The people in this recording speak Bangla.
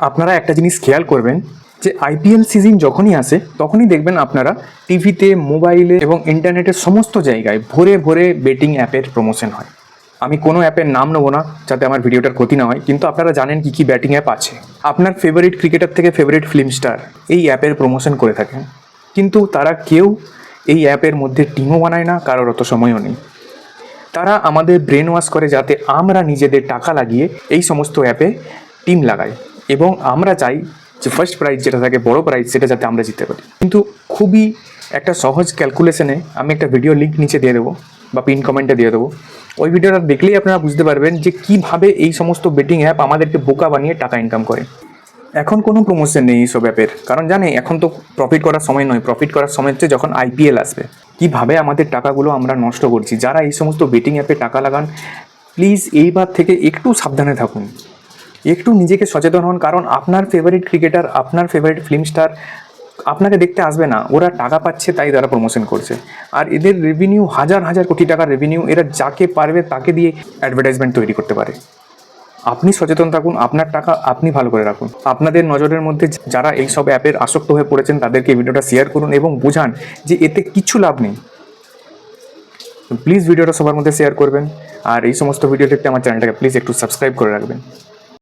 আপনারা একটা জিনিস খেয়াল করবেন যে আইপিএল সিজন যখনই আসে, তখনই দেখবেন আপনারা টিভিতে, মোবাইলে এবং ইন্টারনেটের সমস্ত জায়গায় ভরে ভরে বেটিং অ্যাপের প্রমোশন হয়। আমি কোনো অ্যাপের নাম নেব না যাতে আমার ভিডিওটার ক্ষতি না হয়, কিন্তু আপনারা জানেন কি কি ব্যাটিং অ্যাপ আছে। আপনার ফেভারিট ক্রিকেটার থেকে ফেভারিট ফিল্ম স্টার এই অ্যাপের প্রমোশন করে থাকেন। কিন্তু তারা কেউ এই অ্যাপের মধ্যে টিমও বানায় না, কারোর অত সময়ও নেই। তারা আমাদের ব্রেন ওয়াশ করে যাতে আমরা নিজেদের টাকা লাগিয়ে এই সমস্ত অ্যাপে টিম লাগাই। এবং আমরা চাই যে ফার্স্ট প্রাইজ যেটা থাকে, বড় প্রাইজ সেটা যাতে আমরা জিততে পারি। কিন্তু খুবই একটা সহজ ক্যালকুলেশনে আমি একটা ভিডিও লিঙ্ক নিচে দিয়ে দেবো বা পিন কমেন্টে দিয়ে দেবো। ওই ভিডিওটা দেখলেই আপনারা বুঝতে পারবেন যে কীভাবে এই সমস্ত বেটিং অ্যাপ আমাদেরকে বোকা বানিয়ে টাকা ইনকাম করে। এখন কোনো প্রমোশন নেই এইসব অ্যাপের কারণ জানে এখন তো প্রফিট করার সময় নয়। প্রফিট করার সময় হচ্ছে যখন আইপিএল আসবে। কীভাবে আমাদের টাকাগুলো আমরা নষ্ট করছি? যারা এই সমস্ত বেটিং অ্যাপে টাকা লাগান প্লিজ এইবার থেকে একটু সাবধানে থাকুন। একটু নিজেকে সচেতন হন, কারণ আপনার ফেভারিট ক্রিকেটার আপনার ফেভারিট ফিল্ম স্টার আপনাকে দেখতে আসবে না। ওরা টাকা পাচ্ছে, তাই তারা প্রমোশন করছে। আর এদের রেভিনিউ হাজার হাজার কোটি টাকার রেভিনিউ এরা যাকে পারবে তাকে দিয়ে অ্যাডভার্টাইজমেন্ট তৈরি করতে পারে। আপনি সচেতন থাকুন, আপনার টাকা আপনি ভালো করে রাখুন। আপনাদের নজরের মধ্যে যারা এই সব অ্যাপের আসক্ত হয়ে পড়েছেন, তাদেরকে ভিডিওটা শেয়ার করুন এবং বোঝান যে এতে কিছু লাভ নেই। প্লিজ ভিডিওটা সবার মধ্যে শেয়ার করবেন। আর এই সমস্ত ভিডিও দেখতে আমার চ্যানেলটাকে প্লিজ একটু সাবস্ক্রাইব করে রাখবেন।